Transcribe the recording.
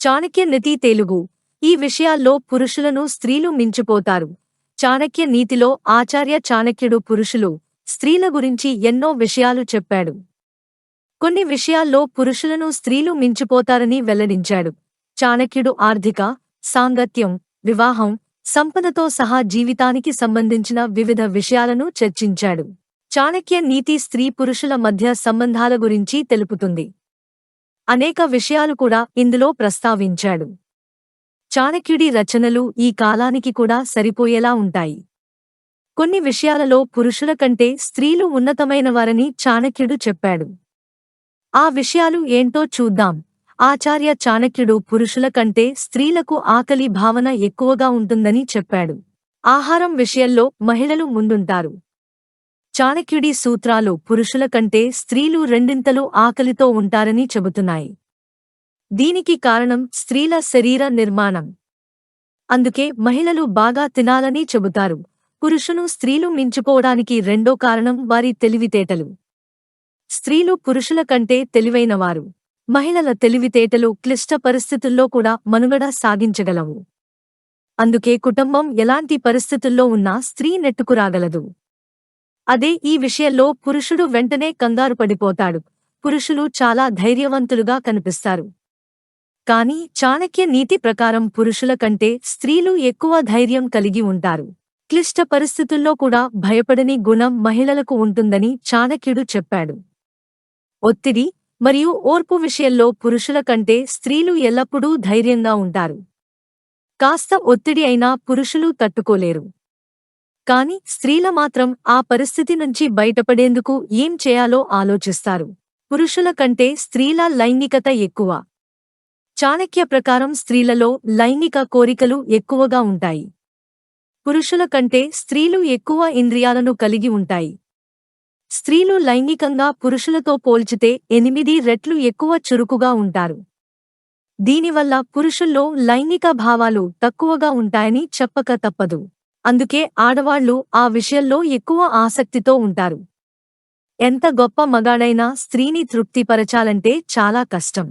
చాణక్య నితి తెలుగు. ఈ విషయాల్లో పురుషులను స్త్రీలు మించిపోతారు. చాణక్య నీతిలో ఆచార్య చాణక్యుడు పురుషులు స్త్రీల గురించి ఎన్నో విషయాలు చెప్పాడు. కొన్ని విషయాల్లో పురుషులను స్త్రీలు మించిపోతారని వెల్లడించాడు. చాణక్యుడు ఆర్థిక సాంగత్యం వివాహం సంపదతో సహా జీవితానికి సంబంధించిన వివిధ విషయాలను చర్చించాడు. చాణక్య నీతి స్త్రీ పురుషుల మధ్య సంబంధాల గురించి తెలుపుతుంది. అనేక విషయాలు కూడా ఇందులో ప్రస్తావించాడు. చాణక్యుడి రచనలు ఈ కాలానికి కూడా సరిపోయేలా ఉంటాయి. కొన్ని విషయాలలో పురుషుల కంటే స్త్రీలు ఉన్నతమైనవారని చాణక్యుడు చెప్పాడు. ఆ విషయాలు ఏంటో చూద్దాం. ఆచార్య చాణక్యుడు పురుషుల కంటే స్త్రీలకు ఆకలి భావన ఎక్కువగా ఉంటుందని చెప్పాడు. ఆహారం విషయంలో మహిళలు ముందుంటారు. చాణక్యుడి సూత్రాలు పురుషుల కంటే స్త్రీలు రెండింతలు ఆకలితో ఉంటారని చెబుతున్నాయి. దీనికి కారణం స్త్రీల శరీర నిర్మాణం. అందుకే మహిళలు బాగా తినాలని చెబుతారు. పురుషును స్త్రీలు మించుకోవడానికి రెండో కారణం వారి తెలివితేటలు. స్త్రీలు పురుషుల కంటే తెలివైనవారు. మహిళల తెలివితేటలు క్లిష్ట పరిస్థితుల్లో కూడా మనుగడ సాగించగలవు. అందుకే కుటుంబం ఎలాంటి పరిస్థితుల్లో ఉన్నా స్త్రీ నెట్టుకురాగలదు అదే ఈ విషయంలో పురుషుడు వెంటనే కంగారు పడిపోతాడు. పురుషులు చాలా ధైర్యవంతులుగా కనిపిస్తారు. కాని చాణక్య నీతి ప్రకారం పురుషుల కంటే స్త్రీలు ఎక్కువ ధైర్యం కలిగి ఉంటారు. క్లిష్ట పరిస్థితుల్లో కూడా భయపడని గుణం మహిళలకు ఉంటుందని చాణక్యుడు చెప్పాడు. ఒత్తిడి మరియు ఓర్పు విషయంలో పురుషుల కంటే స్త్రీలు ఎల్లప్పుడూ ధైర్యంగా ఉంటారు. కాస్త ఒత్తిడి అయినా పురుషులు తట్టుకోలేరు. కాని స్త్రీల మాత్రం ఆ పరిస్థితి నుంచి బయటపడేందుకు ఏం చేయాలో ఆలోచిస్తారు. పురుషుల కంటే స్త్రీల లైంగికత ఎక్కువ. చాణక్య ప్రకారం స్త్రీలలో లైంగిక కోరికలు ఎక్కువగా ఉంటాయి. పురుషుల కంటే స్త్రీలు ఎక్కువ ఇంద్రియాలను కలిగి ఉంటాయి. స్త్రీలు లైంగికంగా పురుషులతో పోల్చితే ఎనిమిది రెట్లు ఎక్కువ చురుకుగా ఉంటారు. దీనివల్ల పురుషుల్లో లైంగిక భావాలు తక్కువగా ఉంటాయని చెప్పక తప్పదు. అందుకే ఆడవాళ్ళు ఆ విషయంలో ఎక్కువ ఆసక్తితో ఉంటారు. ఎంత గొప్ప మగాడైనా స్త్రీని తృప్తిపరచాలంటే చాలా కష్టం.